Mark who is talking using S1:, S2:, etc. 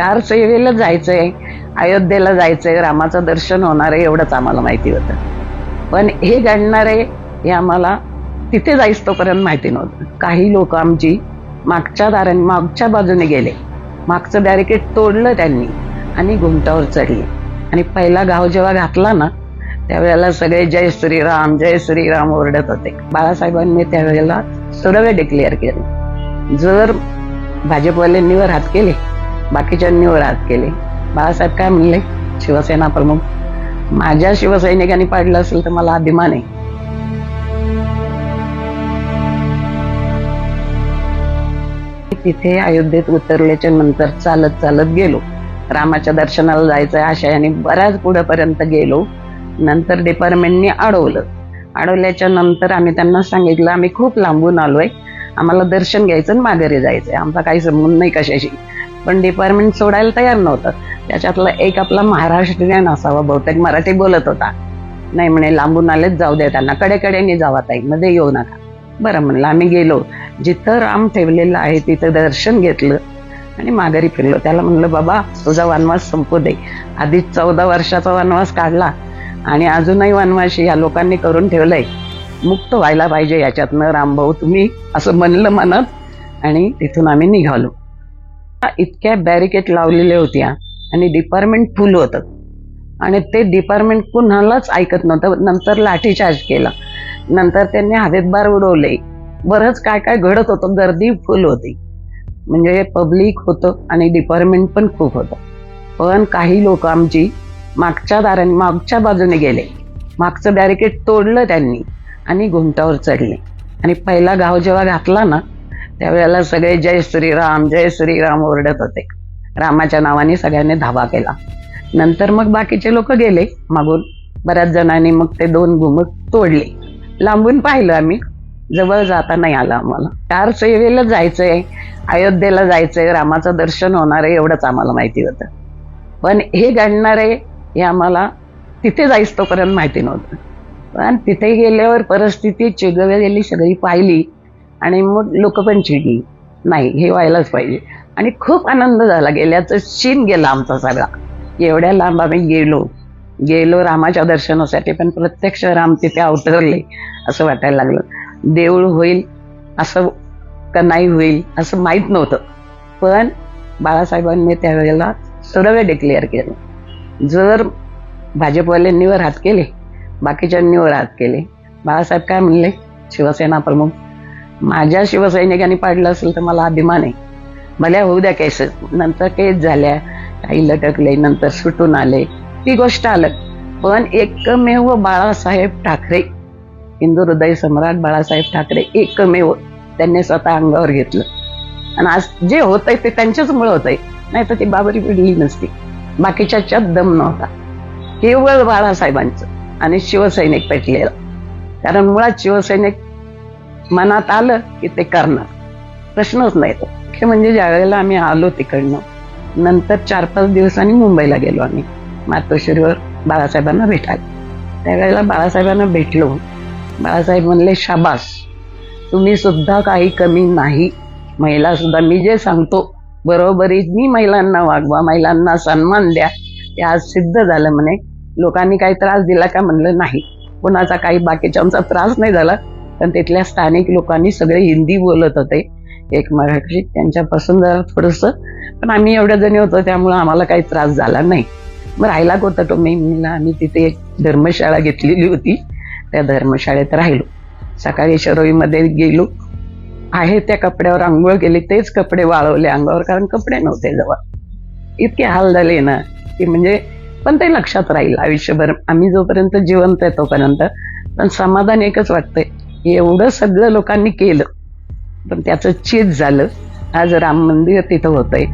S1: चार सेवेला जायचंय अयोध्येला जायचंय रामाचं दर्शन होणार आहे एवढंच आम्हाला माहिती होतं. पण हे घडणार आहे हे आम्हाला तिथे जायच तोपर्यंत माहिती नव्हतं. काही लोक आमची मागच्या दाराने मागच्या बाजूने गेले. मागचं बॅरिकेड तोडलं त्यांनी आणि घुमटावर चढले. आणि पहिला गाव जेव्हा घातला ना त्यावेळेला सगळे जय श्रीराम जय श्रीराम ओरडत होते. बाळासाहेबांनी त्यावेळेला सर्व डिक्लेअर केलं. जर भाजपवाल्यांनी हात केले बाकीच्यांनी वर केले. बाळासाहेब काय म्हणले? शिवसेना प्रमुख. माझ्या शिवसैनिकांनी पाडलं असेल तर मला अभिमान आहे. तिथे अयोध्येत उतरल्याच्या नंतर चालत चालत गेलो. रामाच्या दर्शनाला जायचं आशयाने बऱ्याच पुढेपर्यंत गेलो. नंतर डिपार्टमेंटनी अडवलं. अडवल्याच्या नंतर आम्ही त्यांना सांगितलं आम्ही खूप लांबून आलोय. आम्हाला दर्शन घ्यायचं आणि माघारी जायचंय. आमचा काही संबंध नाही कशाशी. पण डिपार्टमेंट सोडायला तयार नव्हतं. त्याच्यातला एक आपला महाराष्ट्रीयन असावा बहुतेक मराठी बोलत होता. नाही म्हणे लांबून आलेच जाऊ दे त्यांना. कडेकडेने जावा ताई मध्ये येऊ नका. बरं म्हणलं आम्ही गेलो. जिथं राम ठेवलेलं आहे तिथं दर्शन घेतलं. आणि माघारी फिरलो. त्याला म्हणलं बाबा तुझा वनवास संपू दे. आधीच चौदा वर्षाचा वनवास काढला. आणि अजूनही वनवासी या लोकांनी करून ठेवलंय. मुक्त व्हायला पाहिजे याच्यातनं रामभाऊ. तुम्ही असं म्हणलं म्हणत आणि तिथून आम्ही निघालो. इतक्या बॅरिकेड लावलेल्या होत्या आणि डिपार्टमेंट फुल होतं. आणि ते डिपार्टमेंट कुणालाच ऐकत नव्हतं. नंतर लाठीचार्ज केला. नंतर त्यांनी हवेत बार उडवले. बरंच काय काय घडत होतं. गर्दी फुल होती. म्हणजे पब्लिक होतं आणि डिपार्टमेंट पण खूप होतं. पण काही लोक आमची मागच्या दाराने मागच्या बाजूने गेले. मागचं बॅरिकेड तोडलं त्यांनी आणि घुमटावर चढले. आणि पहिला गाव जेव्हा घातला ना त्यावेळेला सगळे जय श्रीराम जय श्रीराम ओरडत होते. रामाच्या नावाने सगळ्यांनी धावा केला. नंतर मग बाकीचे लोक गेले मागून बऱ्याच जणांनी मग ते दोन घुमट तोडले. लांबून पाहिलं आम्ही जवळ जाता नाही आलं आम्हाला. चार सेवेला जायचंय अयोध्येला जायचंय रामाचं दर्शन होणार आहे एवढंच आम्हाला माहिती होतं. पण हे घडणार आहे हे आम्हाला तिथे जायच तोपर्यंत माहिती नव्हतं. पण तिथे गेल्यावर परिस्थिती चिघळलेली सगळी पाहिली. आणि मग लोक पण चिडली. नाही हे व्हायलाच पाहिजे. आणि खूप आनंद झाला. गेल्याचं शीन गेला आमचा सगळा. एवढ्या लांब आम्ही गेलो. गेलो रामाच्या दर्शनासाठी पण प्रत्यक्ष राम तिथे अवतरले असं वाटायला लागलं. देऊळ होईल असं का नाही होईल असं माहीत नव्हतं. पण बाळासाहेबांनी त्यावेळेला सर्व डिक्लेअर केलं. जर भाजपवाल्यांनी वर हात केले बाकीच्यांनी वर हात केले बाळासाहेब काय म्हणले? शिवसेना प्रमुख माझ्या शिवसैनिकांनी पाडलं असेल तर मला अभिमान आहे. भल्या होऊ द्या केसेस नंतर केस झाल्या काही लटकले नंतर सुटून आले. ती गोष्ट आलं पण एकमेव बाळासाहेब ठाकरे हिंदू हृदय सम्राट बाळासाहेब ठाकरे एकमेव त्यांनी स्वतः अंगावर घेतलं. आणि आज जे होत आहे ते त्यांच्याचमुळे होत आहे नाही तर ती बाबरी पिढली नसती. बाकीच्याच्यात दम नव्हता. केवळ बाळासाहेबांचं आणि शिवसैनिक पेटलेलं. कारण मुळात शिवसैनिक मनात आलं की ते करणार. प्रश्नच नाही तो. हे म्हणजे ज्या वेळेला आम्ही आलो तिकडनं नंतर चार पाच दिवसांनी मुंबईला गेलो आम्ही. मातोश्रीवर बाळासाहेबांना भेटायला. त्यावेळेला बाळासाहेबांना भेटलो. बाळासाहेब म्हणले शाबास. तुम्ही सुद्धा काही कमी नाही. महिला सुद्धा मी जे सांगतो बरोबरीनी महिलांना वागवा महिलांना सन्मान द्या. ते आज सिद्ध झालं म्हणे. लोकांनी काही त्रास दिला का म्हणलं नाही. कोणाचा काही बाकीच्यांचा त्रास नाही झाला. पण तिथल्या स्थानिक लोकांनी सगळे हिंदी बोलत होते. एक मराठी त्यांच्यापासून जरा थोडस. पण आम्ही एवढ्या जणी होतो त्यामुळे आम्हाला काही त्रास झाला नाही. मग राहिला होता तो मी आम्ही तिथे एक धर्मशाळा घेतलेली होती. त्या धर्मशाळेत राहिलो. सकाळी शरोईमध्ये गेलो. आहे त्या कपड्यावर आंघोळ केली. तेच कपडे वाळवले अंगावर कारण कपडे नव्हते जवळ. इतके हाल झाले ना की म्हणजे पण ते लक्षात राहील. आयुष्यभर आम्ही जोपर्यंत जिवंत आहे तोपर्यंत. पण समाधान एकच वाटतंय. एवढं सगळं लोकांनी केलं. पण त्याचं चेत झालं. आज राम मंदिर तिथं होतंय.